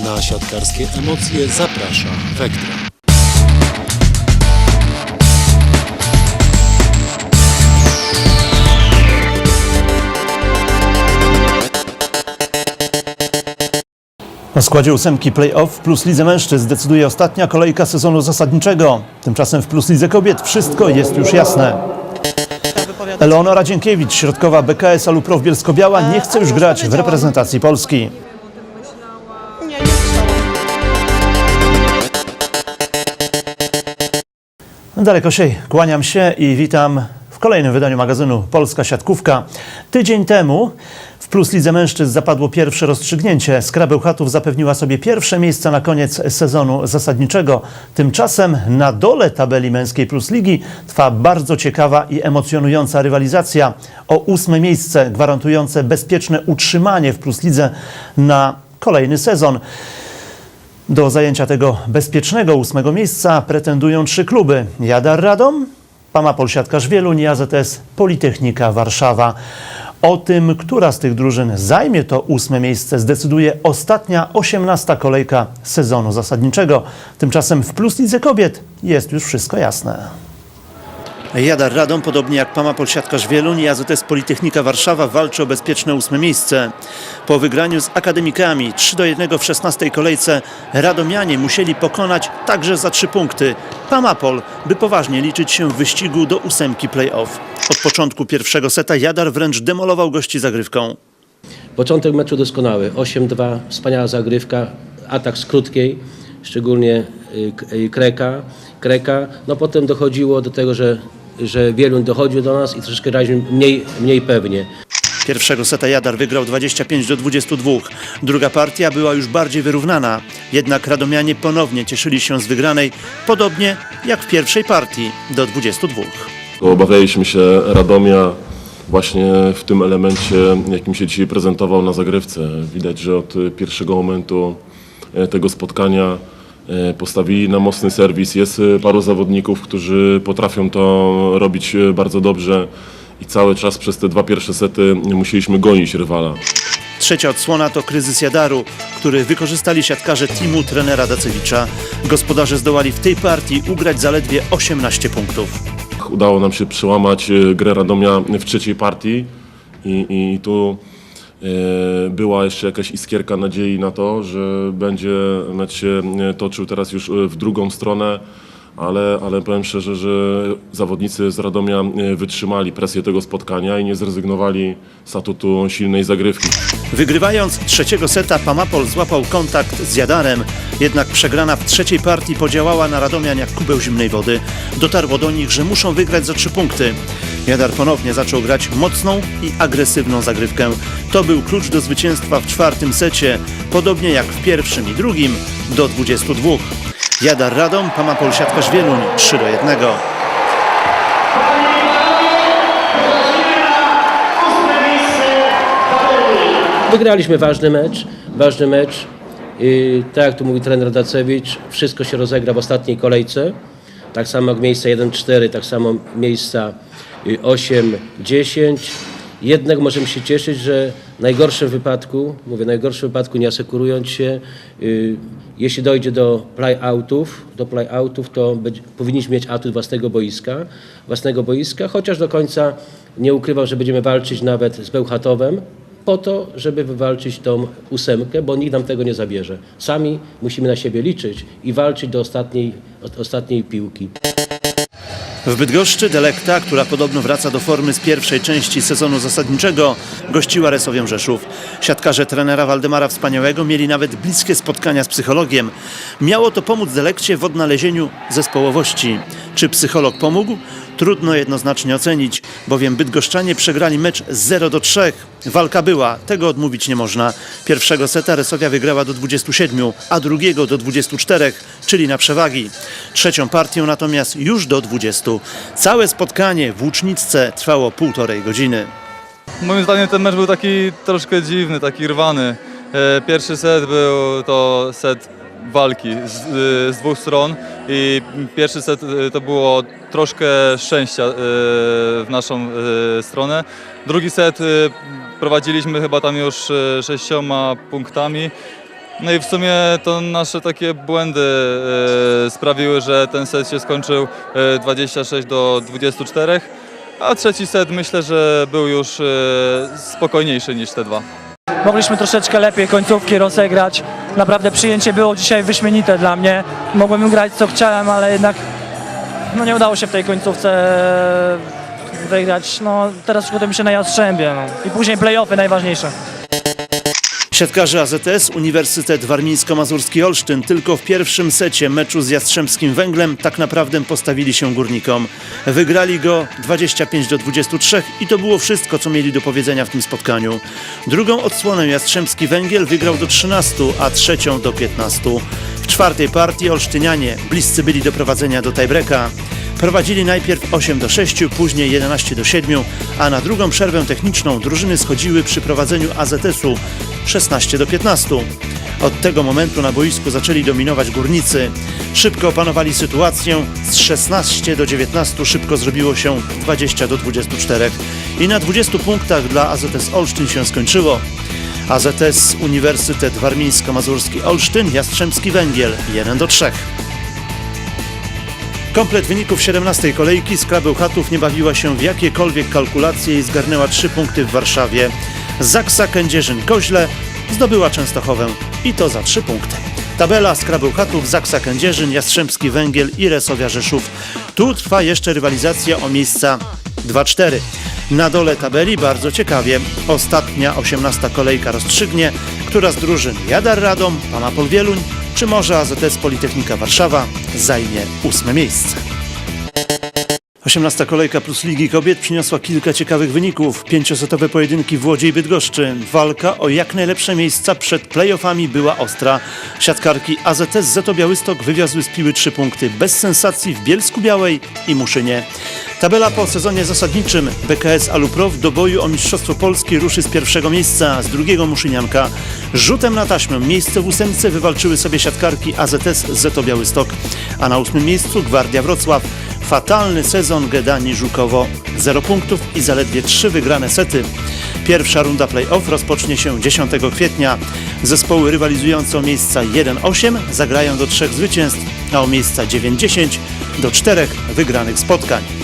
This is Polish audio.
Na siatkarskie emocje zaprasza Vectra. O składzie ósemki play-off Plus Lidze Mężczyzn decyduje ostatnia kolejka sezonu zasadniczego. Tymczasem w Plus Lidze Kobiet wszystko jest już jasne. Eleonora Dziękiewicz, środkowa BKS Aluprow Bielsko-Biała nie chce już grać w reprezentacji Polski. Darek Osiej, kłaniam się i witam w kolejnym wydaniu magazynu Polska Siatkówka. Tydzień temu w Plus Lidze Mężczyzn zapadło pierwsze rozstrzygnięcie. Skra Bełchatów zapewniła sobie pierwsze miejsce na koniec sezonu zasadniczego. Tymczasem na dole tabeli męskiej Plus Ligi trwa bardzo ciekawa i emocjonująca rywalizacja o ósme miejsce gwarantujące bezpieczne utrzymanie w Plus Lidze na kolejny sezon. Do zajęcia tego bezpiecznego ósmego miejsca pretendują trzy kluby. Jadar Radom, Pamapol Siatkarz Wieluń i AZS Politechnika Warszawa. O tym, która z tych drużyn zajmie to ósme miejsce, zdecyduje ostatnia, osiemnasta kolejka sezonu zasadniczego. Tymczasem w Plus Lidze Kobiet jest już wszystko jasne. Jadar Radom, podobnie jak Pamapol Siatkarz Wieluń i AZS Politechnika Warszawa walczy o bezpieczne ósme miejsce. Po wygraniu z akademikami 3 do 1 w 16 kolejce Radomianie musieli pokonać także za 3 punkty Pamapol, by poważnie liczyć się w wyścigu do ósemki play-off. Od początku pierwszego seta Jadar wręcz demolował gości zagrywką. Początek meczu doskonały. 8-2, wspaniała zagrywka, atak z krótkiej, szczególnie y, Kreka. Kreka. No potem dochodziło do tego, że, że Wieluń dochodził do nas i troszeczkę graliśmy mniej, mniej pewnie. Pierwszego seta Jadar wygrał 25 do 22. Druga partia była już bardziej wyrównana. Jednak Radomianie ponownie cieszyli się z wygranej, podobnie jak w pierwszej partii do 22. Obawialiśmy się Radomia właśnie w tym elemencie, jakim się dzisiaj prezentował na zagrywce. Widać, że od pierwszego momentu e, tego spotkania postawili na mocny serwis. Jest e, paru zawodników, którzy potrafią to robić e, bardzo dobrze i cały czas przez te dwa pierwsze sety musieliśmy gonić rywala. Trzecia odsłona to kryzys Jadaru, który wykorzystali siatkarze teamu trenera Dacewicza. Gospodarze zdołali w tej partii ugrać zaledwie 18 punktów. Udało nam się przełamać e, grę Radomia w trzeciej partii i, i tu e, była jeszcze jakaś iskierka nadziei na to, że będzie mecz się e, toczył teraz już e, w drugą stronę, ale, ale powiem szczerze, że zawodnicy z Radomia e, wytrzymali presję tego spotkania i nie zrezygnowali z statutu silnej zagrywki. Wygrywając trzeciego seta, Pamapol złapał kontakt z Jadarem. Jednak przegrana w trzeciej partii podziałała na Radomian jak kubeł zimnej wody. Dotarło do nich, że muszą wygrać za trzy punkty. Jadar ponownie zaczął grać mocną i agresywną zagrywkę. To był klucz do zwycięstwa w czwartym secie, podobnie jak w pierwszym i drugim, do 22. Jadar Radom, Pamapol Siatkarz Wieluń 3 do 1. Wygraliśmy ważny mecz, ważny mecz. I tak jak tu mówi trener Dacewicz, wszystko się rozegra w ostatniej kolejce. Tak samo jak miejsca 1-4, tak samo miejsca y, 8-10. Jednak możemy się cieszyć, że w najgorszym wypadku, mówię w najgorszym wypadku, nie asekurując się, y, jeśli dojdzie do play-outów, do play-outów, to powinniśmy mieć atut własnego boiska, własnego boiska, chociaż do końca nie ukrywam, że będziemy walczyć nawet z Bełchatowem, po to, żeby wywalczyć tą ósemkę, bo nikt nam tego nie zabierze. Sami musimy na siebie liczyć i walczyć do ostatniej, ostatniej piłki. W Bydgoszczy Delekta, która podobno wraca do formy z pierwszej części sezonu zasadniczego, gościła Resowią Rzeszów. Siatkarze trenera Waldemara Wspaniałego mieli nawet bliskie spotkania z psychologiem. Miało to pomóc Delekcie w odnalezieniu zespołowości. Czy psycholog pomógł? Trudno jednoznacznie ocenić, bowiem Bydgoszczanie przegrali mecz z 0 do 3. Walka była, tego odmówić nie można. Pierwszego seta Resowia wygrała do 27, a drugiego do 24, czyli na przewagi. Trzecią partią natomiast już do 20. Całe spotkanie w Łucznicce trwało półtorej godziny. Moim zdaniem ten mecz był taki troszkę dziwny, taki rwany. E, Pierwszy set był to set walki z, z dwóch stron i pierwszy set e, to było troszkę szczęścia e, w naszą e, stronę. Drugi set prowadziliśmy chyba tam już sześcioma punktami No i w sumie to nasze takie błędy sprawiły, że ten set się skończył e, 26 do 24, a trzeci set myślę, że był już spokojniejszy niż te dwa. Mogliśmy troszeczkę lepiej końcówki rozegrać. Naprawdę przyjęcie było dzisiaj wyśmienite dla mnie. Mogłem grać co chciałem, ale jednak no nie udało się w tej końcówce wygrać. No, teraz przygotujemy się na Jastrzębie. No. I później play-offy najważniejsze. Siatkarze AZS Uniwersytet Warmińsko-Mazurski Olsztyn tylko w pierwszym secie meczu z Jastrzębskim Węglem tak naprawdę postawili się górnikom. Wygrali go 25 do 23 i to było wszystko, co mieli do powiedzenia w tym spotkaniu. Drugą odsłonę Jastrzębski Węgiel wygrał do 13, a trzecią do 15. W czwartej partii Olsztynianie bliscy byli do prowadzenia do tiebreaka. Prowadzili najpierw 8 do 6, później 11 do 7, a na drugą przerwę techniczną drużyny schodziły przy prowadzeniu AZS-u 16 do 15. Od tego momentu na boisku zaczęli dominować górnicy. Szybko opanowali sytuację. Z 16 do 19 szybko zrobiło się 20 do 24. I na 20 punktach dla AZS Olsztyn się skończyło. AZS Uniwersytet Warmińsko-Mazurski Olsztyn, Jastrzębski Węgiel 1 do 3. Komplet wyników 17 kolejki Skra Bełchatów nie bawiła się w jakiekolwiek kalkulacje i zgarnęła 3 punkty w Warszawie. Zaksa Kędzierzyn-Koźle zdobyła Częstochowę i to za 3 punkty. Tabela Bełchatów, Zaksa Kędzierzyn, Jastrzębski Węgiel i Resowia Rzeszów. Tu trwa jeszcze rywalizacja o miejsca 2-4. Na dole tabeli bardzo ciekawie. Ostatnia 18 kolejka rozstrzygnie, która z drużyn Jadar Radom, Pamapol Wieluń czy może AZS Politechnika Warszawa zajmie ósme miejsce. 18 kolejka plus Ligi Kobiet przyniosła kilka ciekawych wyników. Pięciosetowe pojedynki w Łodzi i Bydgoszczy. Walka o jak najlepsze miejsca przed playoffami była ostra. Siatkarki AZS Zeto Białystok wywiozły z piły trzy punkty bez sensacji w Bielsku Białej i Muszynie. Tabela po sezonie zasadniczym BKS Aluprow do boju o Mistrzostwo Polski ruszy z pierwszego miejsca, z drugiego Muszynianka. Rzutem na taśmę miejsce w ósemce wywalczyły sobie siatkarki AZS Zeto Białystok, a na ósmym miejscu Gwardia Wrocław. Fatalny sezon Gedani Żukowo. Zero punktów i zaledwie trzy wygrane sety. Pierwsza runda play-off rozpocznie się 10 kwietnia. Zespoły rywalizujące o miejsca 1-8 zagrają do trzech zwycięstw, a o miejsca 9-10 do czterech wygranych spotkań.